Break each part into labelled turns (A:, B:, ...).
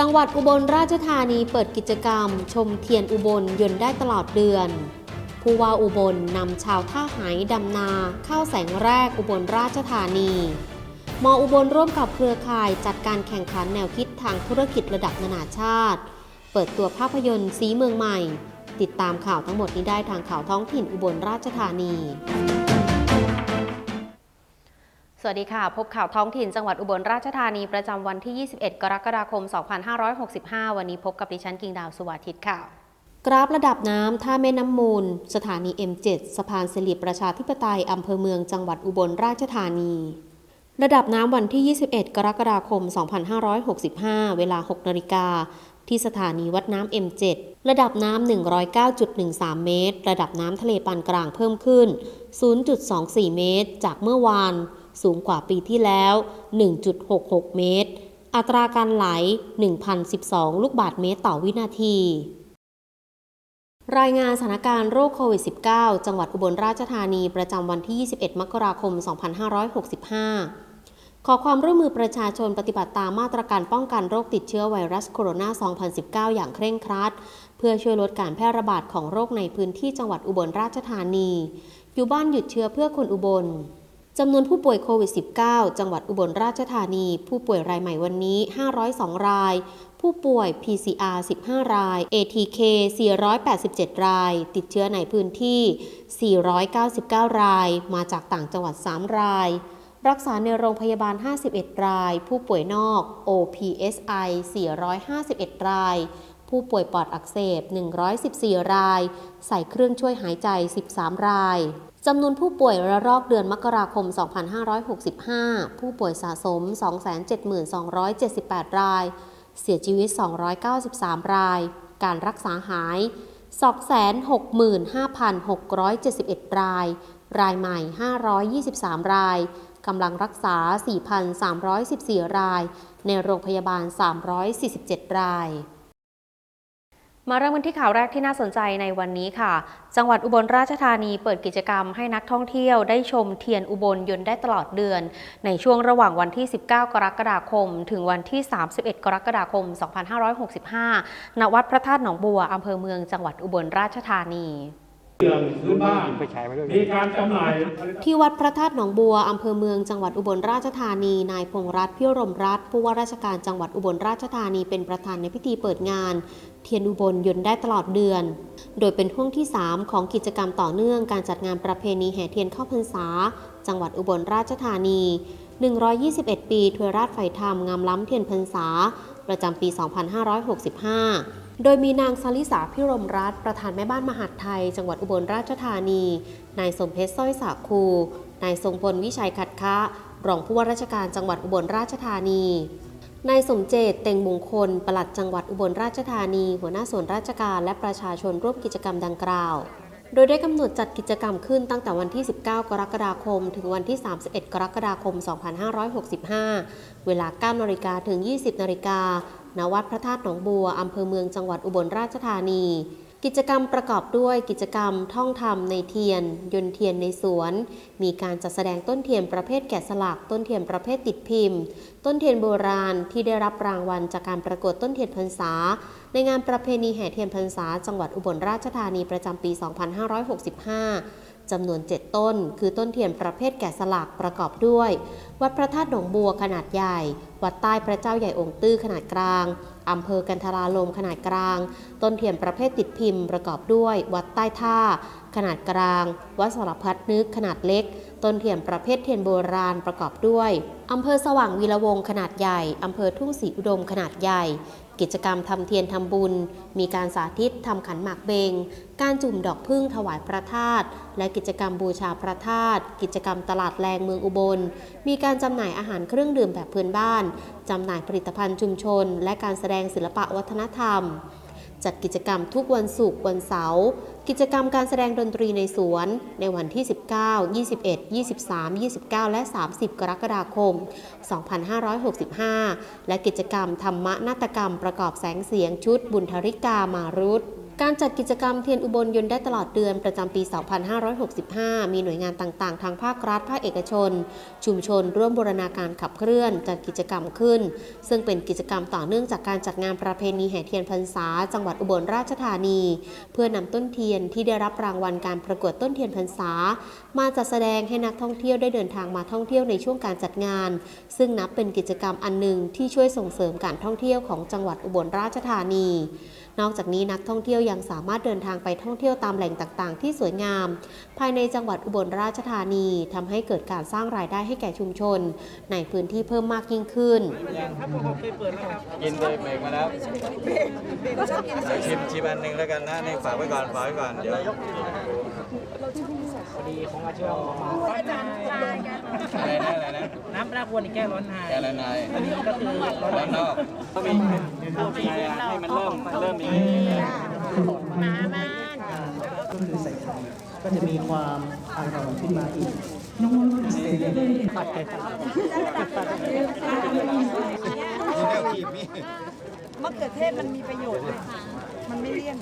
A: จังหวัดอุบลราชธานีเปิดกิจกรรม ชมเทียนอุบลยนต์ได้ตลอดเดือน ผู้ว่าอุบลนำชาวท่าไหดำนาเข้าแสงแรกอุบลราชธานี มออุบลร่วมกับเครือข่ายจัดการแข่งขันแนวคิดทางธุรกิจระดับนานาชาติ เปิดตัวภาพยนตร์สีเมืองใหม่ ติดตามข่าวทั้งหมดนี้ได้ทางข่าวท้องถิ่นอุบลราชธานี สวัสดีค่ะ พบข่าวท้องถิ่นจังหวัดอุบลราชธานีประจำวันที่ 21 กรกฎาคม 2565 วันนี้พบกับดิฉันกิ่งดาวสุวาทิตค่ะ กราฟระดับน้ำท่าแม่น้ำมูล สถานี M7 สะพานสิริประชาธิปไตยอำเภอเมืองจังหวัดอุบลราชธานี ระดับน้ำวันที่ 21 กรกฎาคม 2565 เวลา 6นาฬิกาที่สถานีวัดน้ำ M7 ระดับน้ำ 109.13 เมตร ระดับน้ำทะเลปานกลางเพิ่มขึ้น 0.24 เมตร จากเมื่อวาน สูงกว่าปีที่แล้ว 1.66 เมตร อัตราการไหล 1,012 ลูกบาศก์เมตรต่อวินาที รายงานสถานการณ์โรคโควิด -19 จังหวัดอุบลราชธานีประจำวันที่ 21 มกราคม 2565ขอความร่วมมือประชาชนปฏิบัติตามมาตรการป้องกันโรคติดเชื้อไวรัสโคโรนา 2019 อย่างเคร่งครัด เพื่อช่วยลดการแพร่ระบาดของโรคในพื้นที่จังหวัดอุบลราชธานี อยู่บ้านหยุดเชื้อเพื่อคนอุบล จำนวนผู้ป่วยโควิด -19 จังหวัดอุบลราชธานี ผู้ป่วยรายใหม่วันนี้ 502 ราย ผู้ป่วย PCR 15 ราย ATK 487 ราย ติดเชื้อในพื้นที่ 499 ราย มาจากต่างจังหวัด 3 ราย รักษาในโรงพยาบาล 51 ราย ผู้ป่วยนอก OPSI 451 ราย ผู้ป่วยปอดอักเสบ 114 ราย ใส่เครื่องช่วยหายใจ 13 รายจำนวนผู้ป่วยระลอกเดือนมกราคม 2565 ผู้ป่วยสะสม 272,278 ราย เสียชีวิต 293 ราย การรักษาหาย 265,671 ราย รายใหม่ 523 ราย กำลังรักษา 4,314 ราย ในโรงพยาบาล 347 ราย มาเริ่มกันที่ข่าวแรกที่น่าสนใจในวันนี้ค่ะ จังหวัดอุบลราชธานีเปิดกิจกรรมให้นักท่องเที่ยวได้ชมเทียนอุบลยนต์ได้ตลอดเดือน ในช่วงระหว่างวันที่ 19 กรกฎาคม ถึงวันที่ 31 กรกฎาคม 2565 ณ วัดพระธาตุหนองบัวอำเภอเมืองจังหวัดอุบลราชธานี
B: เครื่องพื้นบ้าน
C: มี
B: การจำหน่าย
A: ที่วัดพระธาตุหนองบัว อำเภอเมืองจังหวัดอุบลราชธานี นายพงรัตน์พิรมรัตน์ผู้ว่าราชการจังหวัดอุบลราชธานีเป็นประธานในพิธีเปิดงาน เทียนอุบลยนต์ได้ตลอดเดือน โดยเป็นห่วงที่ 3 ของกิจกรรมต่อเนื่องการจัดงานประเพณีแห่เทียนเข้าพรรษา จังหวัดอุบลราชธานี 121 ปีถวยราชไฟธรรมงามล้ำเทียนพรรษา ประจำปี 2565 โดยมีนางสลิสาพิรมรัตน์ประธานแม่บ้านมหาดไทย จังหวัดอุบลราชธานี นายสมเพชรสร้อยสาคู นายทรงพลวิชัยขัดคะรองผู้ว่าราชการจังหวัดอุบลราชธานี นายสมเจตเต็งมงคล ปลัดจังหวัดอุบลราชธานี หัวหน้าส่วนราชการและประชาชนร่วมกิจกรรมดังกล่าว โดยได้กำหนดจัดกิจกรรมขึ้นตั้งแต่วันที่ 19 กรกฎาคม ถึงวันที่ 31 กรกฎาคม 2565 เวลา 9นาฬิกาถึง 20นาฬิกาณวัดพระธาตุหนองบัว อำเภอเมืองจังหวัดอุบลราชธานี กิจกรรมประกอบด้วยกิจกรรมท่องธรรมในเทียน ยนเทียนในสวน มีการจัดแสดงต้นเทียนประเภทแกะสลัก ต้นเทียนประเภทติดพิมพ์ ต้นเทียนโบราณที่ได้รับรางวัลจากการประกวดต้นเทียนพรรษา ในงานประเพณีแห่เทียนพรรษา จังหวัดอุบลราชธานีประจำปี 2565จำนวน 7 ต้น คือต้นเทียนประเภทแกะสลักประกอบด้วย วัดพระธาตุหนองบัวขนาดใหญ่ วัดใต้พระเจ้าใหญ่องค์ตื้อขนาดกลาง อำเภอกันทราลมขนาดกลาง ต้นเทียนประเภทติดพิมพ์ประกอบด้วย วัดใต้ท่า ขนาดกลาง วัดสารพัดนึกขนาดเล็ก ต้นเทียนประเภทเทียนโบราณประกอบด้วยอำเภอสว่างวีระวงศ์ขนาดใหญ่อำเภอทุ่งศรีอุดมขนาดใหญ่ กิจกรรมทำเทียนทำบุญ มีการสาธิตทำขันหมากเบง การจุ่มดอกพึ่งถวายพระธาตุและกิจกรรมบูชาพระธาตุกิจกรรมตลาดแรงเมืองอุบล มีการจำหน่ายอาหารเครื่องดื่มแบบพื้นบ้านจำหน่ายผลิตภัณฑ์ชุมชน และการแสดงศิลปะวัฒนธรรมจัดกิจกรรมทุกวันศุกร์วันเสาร์ กิจกรรมการแสดงดนตรีในสวน ในวันที่ 19 21 23 29 และ 30 กรกฎาคม 2565 และกิจกรรมธรรมนาฏกรรมประกอบแสงเสียงชุดบุญธริกามารุต การจัดกิจกรรมเทียนอุบลยนต์ได้ตลอดเดือนประจำปี 2565 มีหน่วยงานต่างๆ ทางภาครัฐ ภาคเอกชน ชุมชน ร่วมบูรณาการขับเคลื่อน จัดกิจกรรมขึ้น ซึ่งเป็นกิจกรรมต่อเนื่องจากการจัดงานประเพณีแห่เทียนพรรษา จังหวัดอุบลราชธานี เพื่อนำต้นเทียนที่ได้รับรางวัลการประกวดต้นเทียนพรรษา มาจัดแสดงให้นักท่องเที่ยวได้เดินทางมาท่องเที่ยวในช่วงการจัดงาน ซึ่งนับเป็นกิจกรรมอันหนึ่งที่ช่วยส่งเสริมการท่องเที่ยวของจังหวัดอุบลราชธานี นอกจากนี้นักท่องเที่ยวยังสามารถเดินทางไปท่องเที่ยวตามแหล่งต่างๆ ที่สวยงาม ภายในจังหวัดอุบลราชธานีทำให้เกิดการสร้างรายได้ให้แก่ชุมชน ในพื้นที่เพิ่มมากยิ่งขึ้น
C: กินเลยเบรกมาแล้วชิมชิมอันหนึ่งแล้วกันนะนี่ฝากไว้ก่อนฝากไว้ก่อนเดี๋ยว
D: พอดีของอาชีวะมา
C: อะไรนะอะไรนะ
D: น้ำปลาควรแก้ร้อนใน
C: แกละนาย
D: อันนี้ก็คือร้อน
C: ด้านนอกต้องมีให้มันเริ่มเริ่มอย่างนี้
E: ก็คือใส่ไข่ก็จะมีความอร่อยขึ้นมาอีกตัดไก่ตัด
C: นี่แนวขีบนี่
F: มะเขือเทศมันมีประโยชน์เลยค่ะ มันไม่เลี่ยน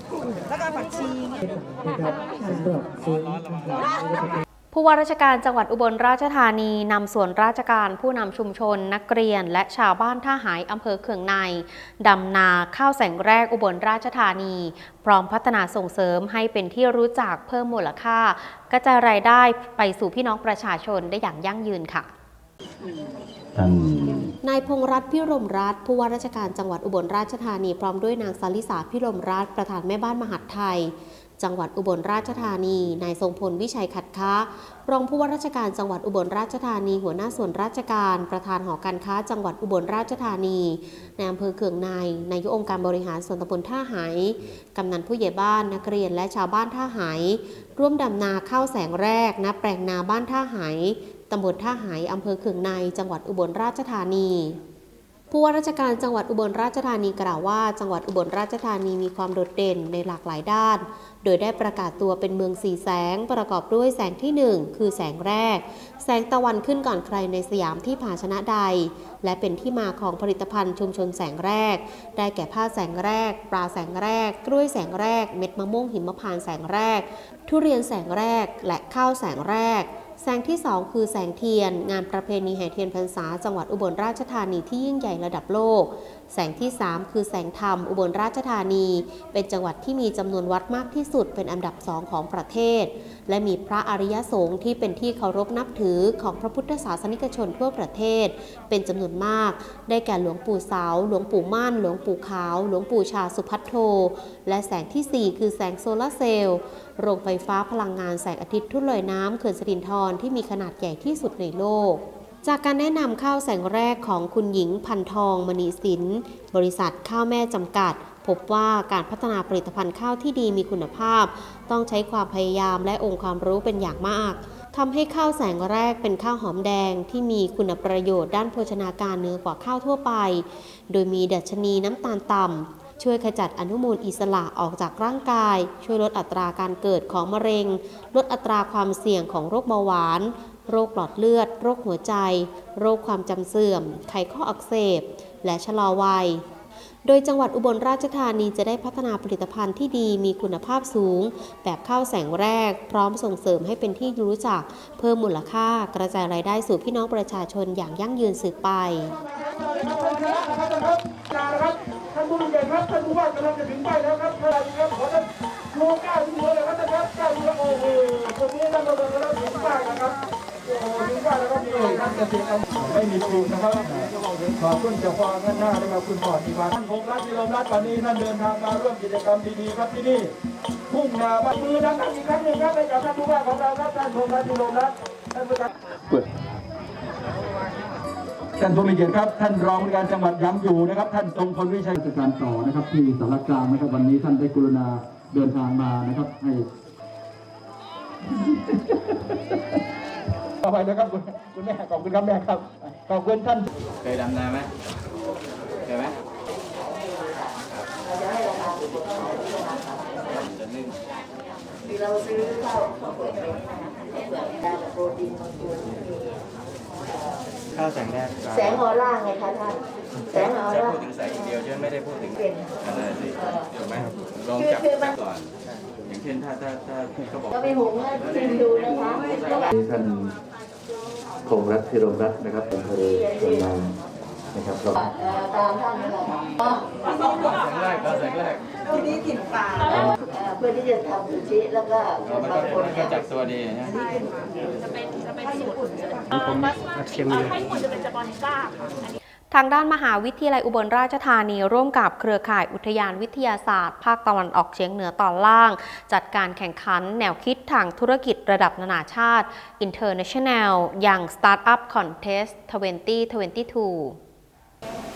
F: แล้วก็ผักชีนะ
E: ครับสำหรับซื้อ
A: ผู้ว่าราชการจังหวัดอุบลราชธานีนำส่วนราชการผู้นำชุมชน นักเรียน และชาวบ้านท่าหายอำเภอเขืองในดำนาข้าวแสงแรกอุบลราชธานี พร้อมพัฒนาส่งเสริมให้เป็นที่รู้จักเพิ่มมูลค่ากระจายรายได้ไปสู่พี่น้องประชาชนได้อย่างยั่งยืนค่ะ
G: ท่าน
A: นายพงษ์รัตน์พิรมรัตน์ผู้ว่าราชการจังหวัดอุบลราชธานีพร้อมด้วยนางสาลิสาพิรมรัตน์ประธานแม่บ้านมหาดไทย จังหวัดอุบลราชธานี นายทรงพลวิชัยขัดค้ารองผู้ว่าราชการจังหวัดอุบลราชธานี หัวหน้าส่วนราชการ ประธานหอการค้าจังหวัดอุบลราชธานีในอำเภอเขืองในนายกองค์การบริหารส่วนตำบลท่าหายกำนันผู้ใหญ่บ้านนักเรียนและชาวบ้านท่าหายร่วมดำนาข้าวแสงแรกณแปลงนาบ้านท่าหาย ตำบลท่าหายอำเภอเขืองใน จังหวัดอุบลราชธานี ผู้ว่าราชการจังหวัดอุบลราชธานีกล่าวว่า จังหวัดอุบลราชธานีมีความโดดเด่นในหลากหลายด้าน โดยได้ประกาศตัวเป็นเมืองสีแสง ประกอบด้วยแสงที่ 1 คือแสงแรก แสงตะวันขึ้นก่อนใครในสยามที่ภาชนะใด และเป็นที่มาของผลิตภัณฑ์ชุมชนแสงแรก ได้แก่ผ้าแสงแรก ปลาแสงแรก กล้วยแสงแรก เม็ดมะม่วงหิมพานต์แสงแรก ทุเรียนแสงแรก และข้าวแสงแรก แสงที่ 2 คือแสงเทียน งานประเพณีแห่เทียนพรรษา จังหวัดอุบลราชธานีที่ยิ่งใหญ่ระดับโลกแสงที่ 3 คือแสงธรรมอุบลราชธานี เป็นจังหวัดที่มีจำนวนวัดมากที่สุดเป็นอันดับสองของประเทศ และมีพระอริยสงฆ์ที่เป็นที่เคารพนับถือของพระพุทธศาสนิกชนทั่วประเทศ เป็นจำนวนมาก ได้แก่หลวงปู่เสาหลวงปู่มั่นหลวงปู่ขาว หลวงปู่ชาสุพัทโทและแสงทีสี่ 4 คือแสงโซลาร์เซลล์โรงไฟฟ้าพลังงานแสงอาทิตย์ทุ่นลอยน้ำเขื่อนสิรินธรที่มีขนาดใหญ่ที่สุดในโลก จากการแนะนำข้าวแสงแรกของคุณหญิงพันทองมณีสิน บริษัทข้าวแม่จำกัด พบว่าการพัฒนาผลิตภัณฑ์ข้าวที่ดีมีคุณภาพ ต้องใช้ความพยายามและองค์ความรู้เป็นอย่างมากทำให้ข้าวแสงแรกเป็นข้าวหอมแดงที่มีคุณประโยชน์ด้านโภชนาการเหนือกว่าข้าวทั่วไป โดยมีดัชนีน้ำตาลต่ำ ช่วยขจัดอนุมูลอิสระออกจากร่างกาย ช่วยลดอัตราการเกิดของมะเร็ง ลดอัตราความเสี่ยงของโรคเบาหวาน โรคหลอดเลือด โรคหัวใจ โรคความจำเสื่อม ไขข้ออักเสบ และชะลอวัย โดยจังหวัดอุบลราชธานีจะได้พัฒนาผลิตภัณฑ์ที่ดีมีคุณภาพสูง แบบข้าวแสงแรก พร้อมส่งเสริมให้เป็นที่รู้จัก เพิ่มมูลค่ากระจายรายได้สู่พี่น้องประชาชนอย่างยั่งยืนสืบไป
B: ท่านผู้มีเกียรติครับท่านผู้ว่ากำลังจะถึงป้ายแล้วครับเท่าไหร่ครับขอท่านโลก้าที่หัวเลยครับท่านครับก้าที่หัวโอ้โหคนนี้ท่านกำลังกำลังถึงป้ายนะครับ ท่านเกษตรกรไม่มีปลูกนะครับ ขอบคุณเจ้าพ่อท่านหน้าเลยครับคุณพ่อที่มาท่านพงรัตน์ที่เรารัตน์วันนี้ท่านเดินทางมาร่วมกิจกรรมดีๆครับที่นี่พุ่งนาบ้านมือดังๆอีกครั้งหนึ่งครับให้กับท่านผู้ว่าของเราครับท่านพงรัตน์ที่เรารัตน์ท่านประธานท่านผู้มีเกียรติครับ ท่านรองผู้การจังหวัดย้ำอยู่นะครับ ท่านทรงพลวิชัย
G: ราชการต่อนะครับที่สารกลางนะครับวันนี้ท่านได้กรุณาเดินทางมานะครับให้
B: ต่อไปนะครับคุณคุณแม่ขอบคุณครับแม่ครับขอบคุณท่าน
C: เคยดำนาไหมเคยไหมจะนึ่ง
F: เราซื้อข้าวมาเปิดเป็นเผื่อการโปรตีนบางตัวที่มี
C: ข้าวแสงแรก
H: แสงออร่าไงคะท่านแสงออ
C: จะ
H: ร่า
C: พูดถึงแสงอย่างเดียวใช่ไหมไม่ได้พูดถึง
H: เป็น
C: อะไรสิถูกไหมลองจับจับก่อนอย่าง เช่นถ้าถ้าถ้าเขาบอก
H: ก็ไปหุงให้ชิมดูนะคะก็แบบ
G: ท่านคงรัฐพิรมรัตน์นะครับอำเภอเชียงรายนะครับเรา
H: เอ่อตามท่านนั่นแหละค่ะก็
C: แสงแรกก็แสงแรก
F: ที่นี่ถิ่นป่า
H: เอ่อเพื่อที่จะทำซูชิแล้วก็
C: เรามัน
H: บา
C: ก็
H: งคน
C: มันก็
H: เนี่ย
C: จับตัวดีนะ
A: ทางด้านมหาวิทยาลัยอุบลราชธานี ร่วมกับเครือข่ายอุทยานวิทยาศาสตร์ ภาคตะวันออกเฉียงเหนือตอนล่าง จัดการแข่งขันแนวคิดทางธุรกิจระดับนานาชาติ International young Startup Contest 2022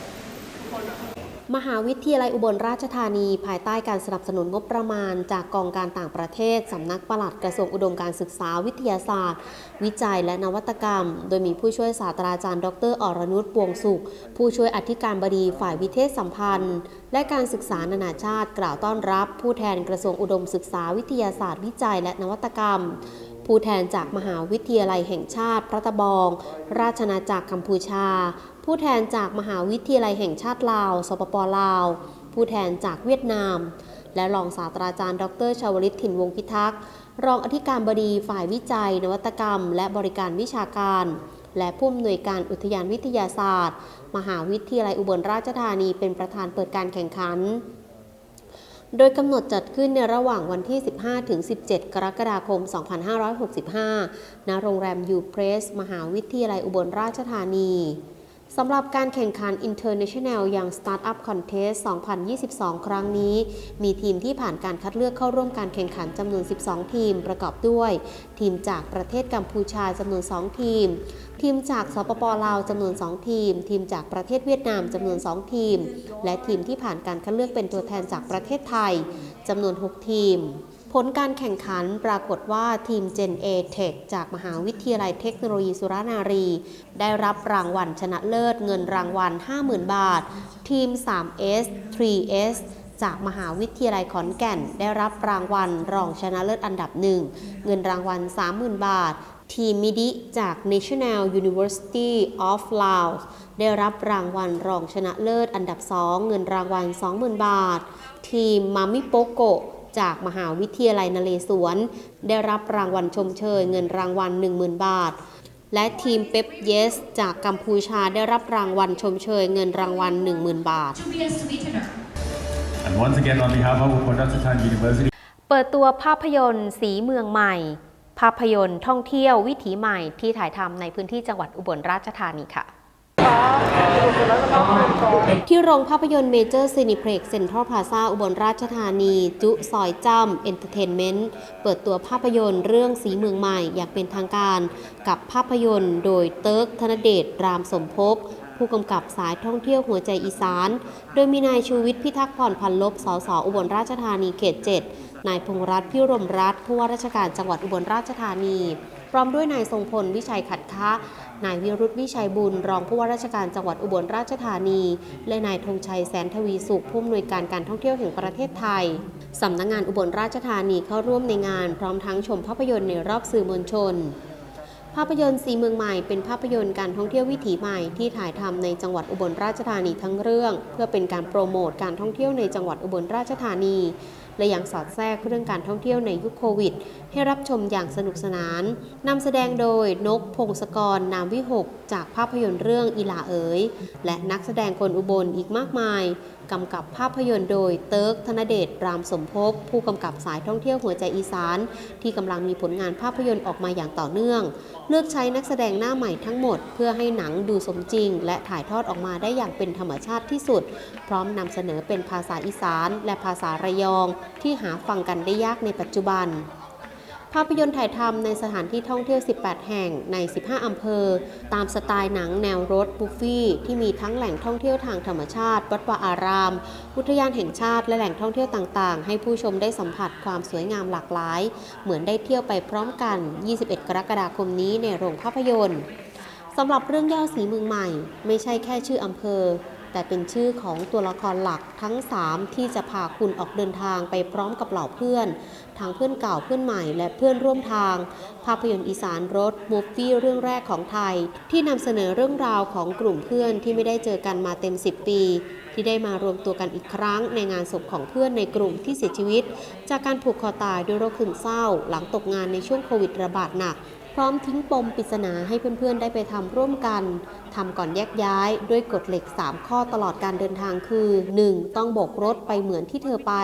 A: มหาวิทยาลัยอุบลราชธานี ภายใต้การสนับสนุนงบประมาณ จากกองการต่างประเทศ สำนักปลัดกระทรวงอุดมการศึกษาวิทยาศาสตร์ วิจัยและนวัตกรรม โดยมีผู้ช่วยศาสตราจารย์ ดรอรนุชปวงสุข ผู้ช่วยอธิการบดีฝ่ายวิเทศสัมพันธ์ และการศึกษานานาชาติ กล่าวต้อนรับ ผู้แทนกระทรวงอุดมศึกษาวิทยาศาสตร์ วิจัยและนวัตกรรม ผู้แทนจากมหาวิทยาลัยแห่งชาติพระตะบอง ราชอาจักรกัมพูชา ผู้แทนจากมหาวิทยาลัยแห่งชาติลาว สปปลาว ผู้แทนจากเวียดนาม และรองศาสตราจารย์ ดรชาวลิตถิ่นวงพิทักษ์รองอธิการบดีฝ่ายวิจัย นวัตกรรม และบริการวิชาการ และผู้อำนวยการอุทยานวิทยาศาสตร์ มหาวิทยาลัยอุบลราชธานีเป็นประธานเปิดการแข่งขัน โดยกำหนดจัดขึ้นในระหว่างวันที่ 15 ถึง 17 กรกฎาคม 2565 ณ โรงแรมยูเพรส มหาวิทยาลัยอุบลราชธานี สำหรับการแข่งขัน International Young Startup Contest 2022 ครั้งนี้ มีทีมที่ผ่านการคัดเลือกเข้าร่วมการแข่งขันจำนวน 12 ทีมประกอบด้วย ทีมจากประเทศกัมพูชาจำนวน 2 ทีม ทีมจากสปปลาวจำนวน 2 ทีม ทีมจากประเทศเวียดนามจำนวน 2 ทีม และทีมที่ผ่านการคัดเลือกเป็นตัวแทนจากประเทศไทยจำนวน 6 ทีม ผลการแข่งขันปรากฏว่าทีม Gen A Tech จากมหาวิทยาลัยเทคโนโลยีสุรานารี ได้รับรางวัลชนะเลิศเงินรางวัล 50,000 บาท ทีม 3S 3S จากมหาวิทยาลัยขอนแก่น ได้รับรางวัลรองชนะเลิศอันดับหนึ่งเงินรางวัล 30,000 บาท ทีมมิดิจาก National University of Laos ได้รับรางวัลรองชนะเลิศอันดับ 2 เงินรางวัล 20,000 บาท ทีมมามิโปโก จากมหาวิทยาลัยนเรศวร ได้รับรางวัลชมเชยเงินรางวัล 10,000 บาท และทีมเป๊ปเยส จากกัมพูชาได้รับรางวัลชมเชยเงินรางวัล 10,000 บาท
I: And once again, on behalf of Upadasatan University,
A: เปิดตัวภาพยนตร์สีเมืองใหม่ ภาพยนตร์ท่องเที่ยววิถีใหม่ที่ถ่ายทำในพื้นที่จังหวัดอุบลราชธานีค่ะ ที่โรงภาพยนตร์เมเจอร์ซีนิเพล็กเซ็นทรัลพลาซาอุบลราชธานี จุซอยจ้ำเอนเตอร์เทนเมนต์ เปิดตัวภาพยนตร์เรื่องสีเมืองใหม่อย่างเป็นทางการ กับภาพยนตร์โดยเติร์กธนเดชรามสมภพผู้กำกับสายท่องเที่ยวหัวใจอีสาน โดยมีนายชูวิทย์พิทักษ์พรพันลบ สส อุบลราชธานีเขต 7 นายพงรัตน์พิรมรัตน์ผู้ว่าราชการจังหวัดอุบลราชธานี พร้อมด้วยนายทรงพลวิชัยขัดคะ นายวิรุธวิชัยบุญ รองผู้ว่าราชการจังหวัดอุบลราชธานี และนายธงชัยแสนทวีสุขผู้อำนวยการการท่องเที่ยวแห่งประเทศไทยสำนักงานอุบลราชธานีเข้าร่วมในงาน พร้อมทั้งชมภาพยนตร์ในรอบสื่อมวลชนภาพยนตร์สีเมืองใหม่เป็นภาพยนตร์การท่องเที่ยววิถีใหม่ที่ถ่ายทำในจังหวัดอุบลราชธานีทั้งเรื่อง เพื่อเป็นการโปรโมทการท่องเที่ยวในจังหวัดอุบลราชธานี และยังสอดแทรกเรื่องการท่องเที่ยวในยุคโควิด ให้รับชมอย่างสนุกสนานนำแสดงโดยนกพงศกรนามวิหกจากภาพยนตร์เรื่องอีหลาเอ๋ยและนักแสดงคนอุบลอีกมากมาย กำกับภาพยนตร์โดยเติร์กธนเดชรามสมภพผู้กำกับสายท่องเที่ยวหัวใจอีสาน ที่กำลังมีผลงานภาพยนตร์ออกมาอย่างต่อเนื่อง เลือกใช้นักแสดงหน้าใหม่ทั้งหมด เพื่อให้หนังดูสมจริง และถ่ายทอดออกมาได้อย่างเป็นธรรมชาติที่สุด พร้อมนำเสนอเป็นภาษาอีสาน และภาษาระยอง ที่หาฟังกันได้ยากในปัจจุบัน ภาพยนตร์ถ่ายทำในสถานที่ท่องเที่ยว 18 แห่งใน 15 อำเภอ ตามสไตล์หนังแนวรถบุฟฟี่ที่มีทั้งแหล่งท่องเที่ยวทางธรรมชาติ วัดวาอาราม อุทยานแห่งชาติ และแหล่งท่องเที่ยวต่าง ๆ ให้ผู้ชมได้สัมผัสความสวยงามหลากหลาย เหมือนได้เที่ยวไปพร้อมกัน 21 กรกฎาคมนี้ในโรงภาพยนตร์สำหรับเรื่องย่อสีเมืองใหม่ ไม่ใช่แค่ชื่ออำเภอ แต่เป็นชื่อของตัวละครหลักทั้ง 3 ที่จะพาคุณออกเดินทางไปพร้อมกับเหล่าเพื่อน ทั้งเพื่อนเก่าเพื่อนใหม่และเพื่อนร่วมทาง ภาพยนตร์อีสานรถมูฟฟี่เรื่องแรกของไทย ที่นำเสนอเรื่องราวของกลุ่มเพื่อนที่ไม่ได้เจอกันมาเต็ม 10 ปี ที่ได้มารวมตัวกันอีกครั้งในงานศพของเพื่อนในกลุ่มที่เสียชีวิต จากการผูกคอตายด้วยโรคซึมเศร้า หลังตกงานในช่วงโควิดระบาดหนัก ร้อมทิ้งปมปริศนาให้เพื่อนๆ ได้ไปทำร่วมกันทำก่อนแยกย้ายด้วยกฎเหล็ก 3 ข้อตลอดการเดินทางคือ 1. ต้องโบกรถไปเหมือนที่เธอไป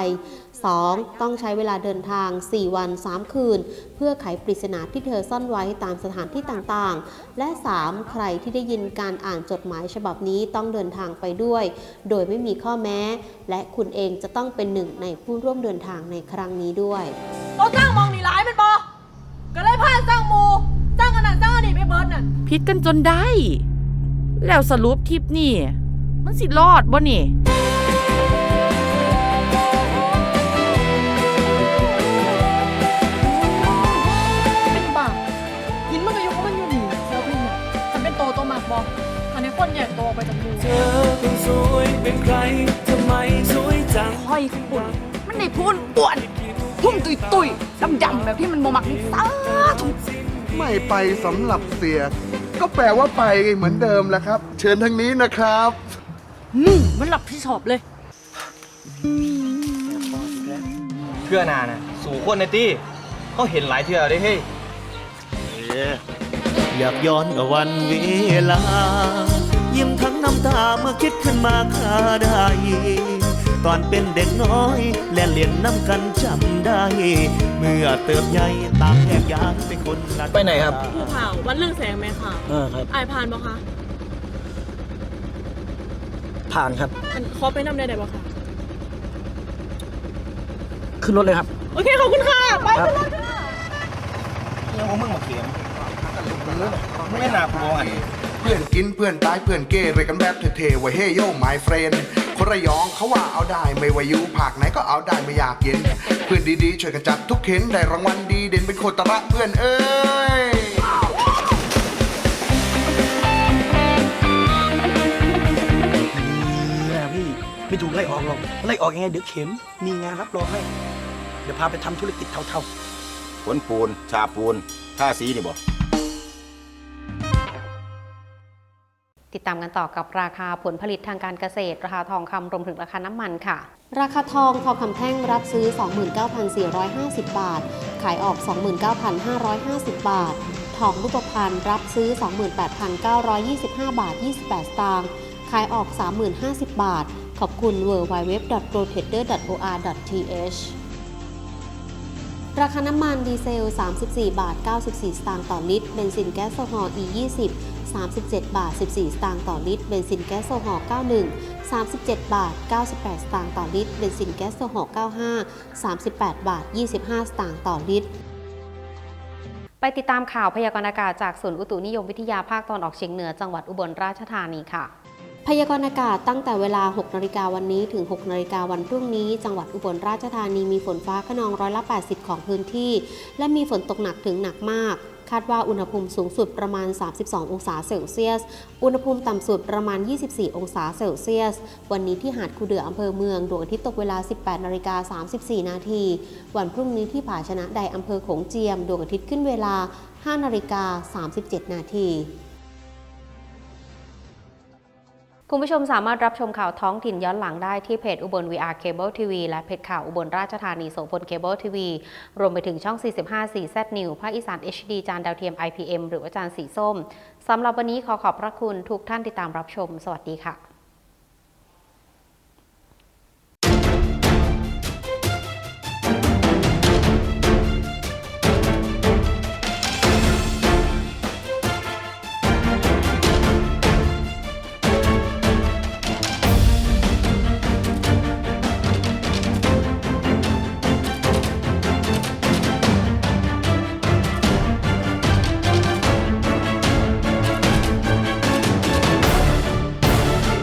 A: 2. ต้องใช้เวลาเดินทาง 4 วัน 3 คืน เพื่อไขปริศนาที่เธอซ่อนไว้ตามสถานที่ต่างๆ และ 3. ใครที่ได้ยินการอ่านจดหมายฉบับนี้ต้องเดินทางไปด้วย โดยไม่มีข้อแม้ และคุณเองจะต้องเป็นหนึ่งในผู้ร่วมเดินทางในครั้งนี้ด้วย
F: เราจ้างมองนีร้ายเป็นบอ เบิร์ดน่ะ
J: ผิดกันจนได้ แล้วสรุปทริปนี่ มันสิรอดบ่นี่
F: เป็นบ้ากินมันก็อยุมันอยู่นี่เซลฟี่เนี่ยฉันเป็นโตโตมากบออันนี้คนใหญ่โตไปจากหมู
K: เธอคนสวยเป็นใครทำไมสวยจัง
J: ห้อยปุ่นมันได้พูนป่วนพุ่มตุยตุยดำดำๆแบบที่มันบ่มักนี่สาธุ
B: ไม่ไปสำหรับเสีย ก็แปลว่าไปเหมือนเดิมแหละครับ เชิญทางนี้นะครับ
J: มึงมันหลับพี่ชอบเลย
C: เพื่อนานะสู่คนในตี้เขาเห็นหลายเทื่อได้เฮ้ย
K: อยากย้อนวันเวลา ยิ้มทั้งน้ำตาเมื่อคิดขึ้นมาคาได้ ตอนเป็นเด็กน้อย และเรียนน้ำกันจำได้ เมื่อเติบใหญ่ตามแยกย้ายเป็นคนละ
C: ไปไหนครับ
F: ผู้ข่าววันเรื่องแสงไหมค่ะ
C: เออครับ
F: อายผ่านบ่คะ
C: ผ่านครับ
F: อันขอไปนำได้ไหมบ่คะ
C: ขึ้นรถเลยครับ
F: โอเคขอบคุณค่ะไปขึ้นรถค่ะ
C: ยังของมึงมาเขียนมึงไม่น่าพูดอัน
B: เพื่อนกินเพื่อนตายเพื่อนเก้ไปกันแบบเท่ๆไว้เฮโย่ไมเฟรนคนระยองเขาว่าเอาได้ไม่ว่าอยู่ภาคไหนก็เอาได้ไม่อยากเย็น เพื่อนดีๆช่วยกันจัดทุกเข็นได้รางวัลดีเด่นเป็นโคตระเพื่อนเอ้ย
E: แม่พี่ไม่ถูกไล่ออกหรอกไล่ออกยังไงเดี๋ยวเข็มมีงานรับรองให้เดี๋ยวพาไปทำธุรกิจเท่าๆ
L: ขนปูนชาปูนท่าสีนี่บ่
A: ติดตามกันต่อกับราคาผลผลิตทางการเกษตร ราคาทองคำรวมถึงราคาน้ำมันค่ะ ราคาทองทองคำแท่งรับซื้อ 29,450 บาท ขายออก 29,550 บาท ทองรูปพรรณรับซื้อ 28,925 บาท 28 สตางค์ ขายออก 30,050 บาท ขอบคุณ w w w p r o t e c t o r o r t h ราคาน้ำมันดีเซล 34 บาท 94 สตางค์ต่อลิตร เบนซินแก๊สโซฮอล์ E20 37 บาท 14 สตางค์ต่อลิตร เบนซินแก๊สโซฮอล์91 37 บาท 98 สตางค์ต่อลิตร เบนซินแก๊สโซฮอล์95 38 บาท 25 สตางค์ต่อลิตร ไปติดตามข่าวพยากรณ์อากาศจากศูนย์อุตุนิยมวิทยาภาคตอนออกเฉียงเหนือจังหวัดอุบลราชธานีค่ะ พยากรณ์อากาศตั้งแต่เวลา 6 นาฬิกาวันนี้ถึง 6 นาฬิกาวันพรุ่งนี้ จังหวัดอุบลราชธานีมีฝนฟ้าขนองร้อยละ 80 ของพื้นที่ และมีฝนตกหนักถึงหนักมาก คาดว่าอุณหภูมิสูงสุดประมาณ 32 องศาเซลเซียส อุณหภูมิต่ำสุดประมาณ 24 องศาเซลเซียส วันนี้ที่หาดคูเดืออำเภอเมืองดวงอาทิตย์ตกเวลา 18 นาฬิกา 34 นาที วันพรุ่งนี้ที่ผาชนะใดอำเภอโขงเจียมดวงอาทิตย์ขึ้นเวลา 5 นาฬิกา 37 นาที คุณผู้ชมสามารถรับชมข่าวท้องถิ่นย้อนหลังได้ที่เพจอุบล VR Cable TV และเพจข่าวอุบลราชธานีโสพลเคเบิลทีวีรวมไปถึงช่อง 45 4 Z New ภาคอีสาน HD จานดาวเทียม IPM หรือว่าจานสีส้มสำหรับวันนี้ขอขอบพระคุณทุกท่านติดตามรับชม สวัสดีค่ะ